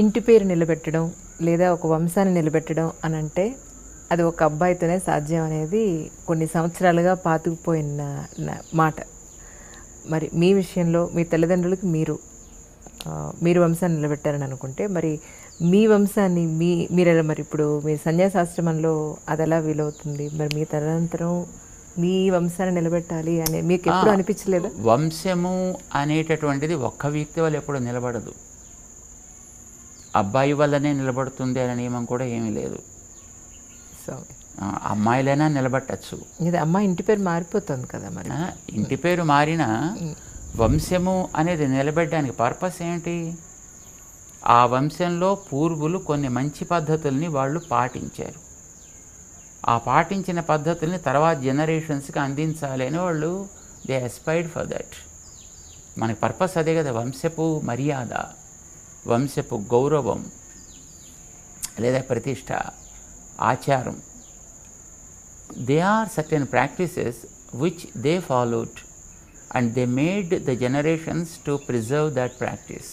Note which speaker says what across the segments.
Speaker 1: ఇంటి పేరు నిలబెట్టడం లేదా ఒక వంశాన్ని నిలబెట్టడం అని అంటే అది ఒక అబ్బాయితోనే సాధ్యం అనేది కొన్ని సంవత్సరాలుగా పాతుకుపోయిన మాట. మరి మీ విషయంలో మీ తల్లిదండ్రులకి మీరు మీరు వంశాన్ని నిలబెట్టారని అనుకుంటే మరి మీ వంశాన్ని మీ మీరు ఎలా మరి ఇప్పుడు మీ సన్యాసాశ్రమంలో అది ఎలా వీలవుతుంది? మరి మీ తదనంతరం మీ వంశాన్ని నిలబెట్టాలి అనే మీకు ఎప్పుడు అనిపించలేదా?
Speaker 2: వంశము అనేటటువంటిది ఒక్క వ్యక్తి వల్ల ఎప్పుడు నిలబడదు. అబ్బాయి వల్లనే నిలబడుతుంది అనే నియమం కూడా ఏమీ లేదు.
Speaker 1: సో
Speaker 2: అమ్మాయిలైనా నిలబట్టచ్చు.
Speaker 1: ఇది అమ్మాయి ఇంటి పేరు మారిపోతుంది కదా మరి.
Speaker 2: ఇంటి పేరు మారినా వంశము అనేది నిలబెట్టడానికి పర్పస్ ఏంటి? ఆ వంశంలో పూర్వులు కొన్ని మంచి పద్ధతుల్ని వాళ్ళు పాటించారు. ఆ పాటించిన పద్ధతుల్ని తర్వాత జనరేషన్స్కి అందించాలి అని వాళ్ళు దే అస్పైర్డ్ ఫర్ దట్ మనకి పర్పస్ అదే కదా వంశపు మర్యాద. వంశపు గౌరవం లేదా ప్రతిష్ట ఆచారం. They are certain practices which they followed and they made the generations to preserve that practice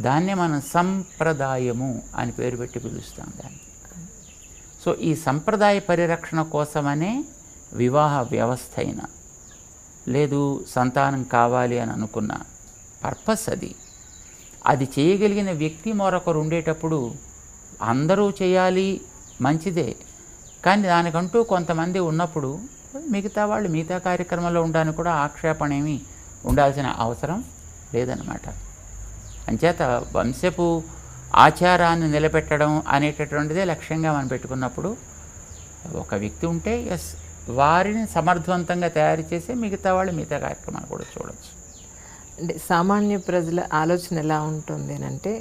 Speaker 2: దాన్నే మనం సంప్రదాయము అని పేరు పెట్టి పిలుస్తాం దాన్ని. సో ఈ సంప్రదాయ పరిరక్షణ కోసమనే వివాహ వ్యవస్థ అయినా లేదు సంతానం కావాలి అని అనుకున్న పర్పస్ అది. అది చేయగలిగిన వ్యక్తి మరొకరు ఉండేటప్పుడు అందరూ చేయాలి మంచిదే. కానీ దానికంటూ కొంతమంది ఉన్నప్పుడు మిగతా వాళ్ళు మిగతా కార్యక్రమంలో ఉండడానికి కూడా ఆక్షేపణ ఏమి ఉండాల్సిన అవసరం లేదన్నమాట. అంచేత వంశపు ఆచారాన్ని నిలబెట్టడం అనేటటువంటిదే లక్ష్యంగా మనం పెట్టుకున్నప్పుడు ఒక వ్యక్తి ఉంటే ఎస్ వారిని సమర్థవంతంగా తయారు చేసి మిగతా వాళ్ళు మిగతా కార్యక్రమాలు కూడా చూడొచ్చు.
Speaker 1: అంటే సామాన్య ప్రజల ఆలోచన ఎలా ఉంటుంది అని అంటే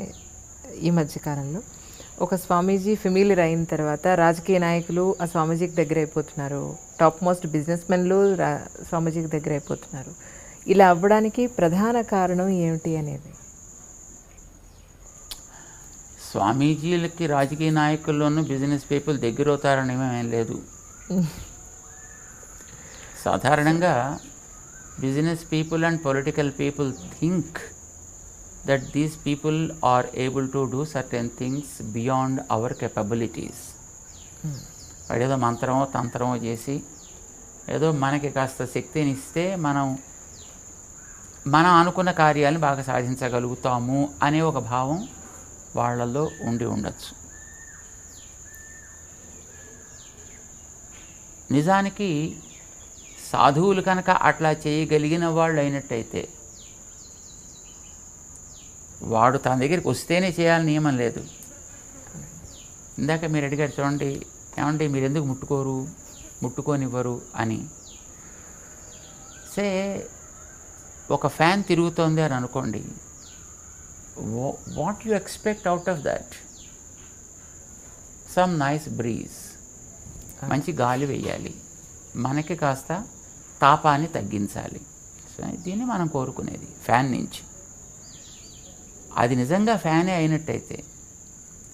Speaker 1: ఈ మధ్యకాలంలో ఒక స్వామీజీ ఫెమిలియర్ అయిన తర్వాత రాజకీయ నాయకులు ఆ స్వామీజీకి దగ్గర అయిపోతున్నారు. టాప్ మోస్ట్ బిజినెస్ మెన్లు రా స్వామీజీకి దగ్గర అయిపోతున్నారు. ఇలా అవ్వడానికి ప్రధాన కారణం ఏమిటి అనేది?
Speaker 2: స్వామీజీలకి రాజకీయ నాయకుల్లోనూ బిజినెస్ పీపుల్ దగ్గర అవుతారని ఏమేం లేదు సాధారణంగా business people and political people think that these people are able to do certain things beyond our capabilities. వాడేదో మంత్రమో తంత్రమో చేసి ఏదో మనకి కాస్త శక్తిని ఇస్తే మనం మనం అనుకున్న కార్యాలను బాగా సాధించగలుగుతాము అనే ఒక భావం వాళ్ళల్లో ఉండి ఉండొచ్చు. నిజానికి సాధువులు కనుక అట్లా చేయగలిగిన వాళ్ళు అయినట్టయితే వాడు తన దగ్గరికి వస్తేనే చేయాలని నియమం లేదు. ఇందాక మీరు అడిగారు చూడండి ఏమంటే మీరు ఎందుకు ముట్టుకోరు ముట్టుకోనివ్వరు అని. సే ఒక ఫ్యాన్ తిరుగుతోంది అని అనుకోండి what you expect out of that? Some nice breeze. మంచి గాలి వేయాలి మనకి కాస్త తాపాన్ని తగ్గించాలి. దీన్ని మనం కోరుకునేది ఫ్యాన్ నుంచి. అది నిజంగా ఫ్యానే అయినట్టయితే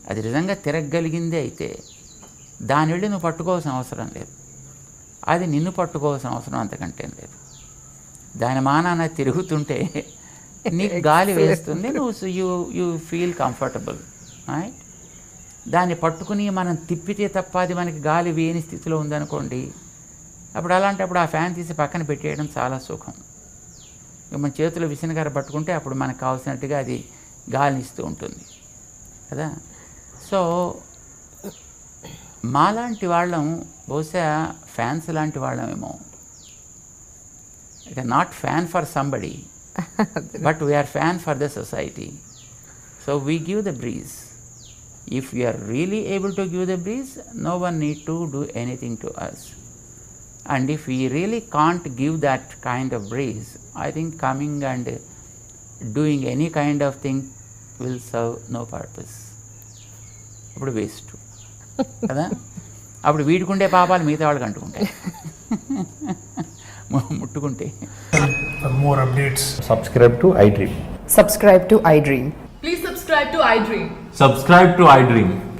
Speaker 2: అది నిజంగా తిరగగలిగిందే అయితే దాని వెళ్ళి నువ్వు పట్టుకోవాల్సిన అవసరం లేదు. అది నిన్ను పట్టుకోవాల్సిన అవసరం అంతకంటే లేదు. దాని మానాన తిరుగుతుంటే నీకు గాలి వేస్తుంది నువ్వు you you feel comfortable right దాన్ని పట్టుకుని మనం తిప్పితే తప్ప అది మనకి గాలి వేయని స్థితిలో ఉందనుకోండి అప్పుడు అలాంటప్పుడు ఆ ఫ్యాన్ తీసి పక్కన పెట్టేయడం చాలా సుఖం. ఇక మన చేతిలో విసనగార పట్టుకుంటే అప్పుడు మనకు కావాల్సినట్టుగా అది గాలినిస్తూ ఉంటుంది. కదా? సో మాలాంటి వాళ్ళం బహుశా ఫ్యాన్స్ లాంటి వాళ్ళమేమో. It not fan for somebody but we are fan for the society. So we give the breeze. breeze. If we are really able to give the breeze, no one need to do anything to us. And if we really can't give that kind of breeze, I think coming and doing any kind of thing will serve no purpose. అప్పుడు waste కదా అప్పుడు వీడుకుంటే పాపాలు మిగతా వాళ్ళకి అంటుకుంటాయి ముట్టుకుంటే
Speaker 3: For more updates,
Speaker 4: subscribe to iDream.
Speaker 5: Subscribe to iDream.
Speaker 6: Please subscribe to iDream.
Speaker 7: Subscribe to iDream.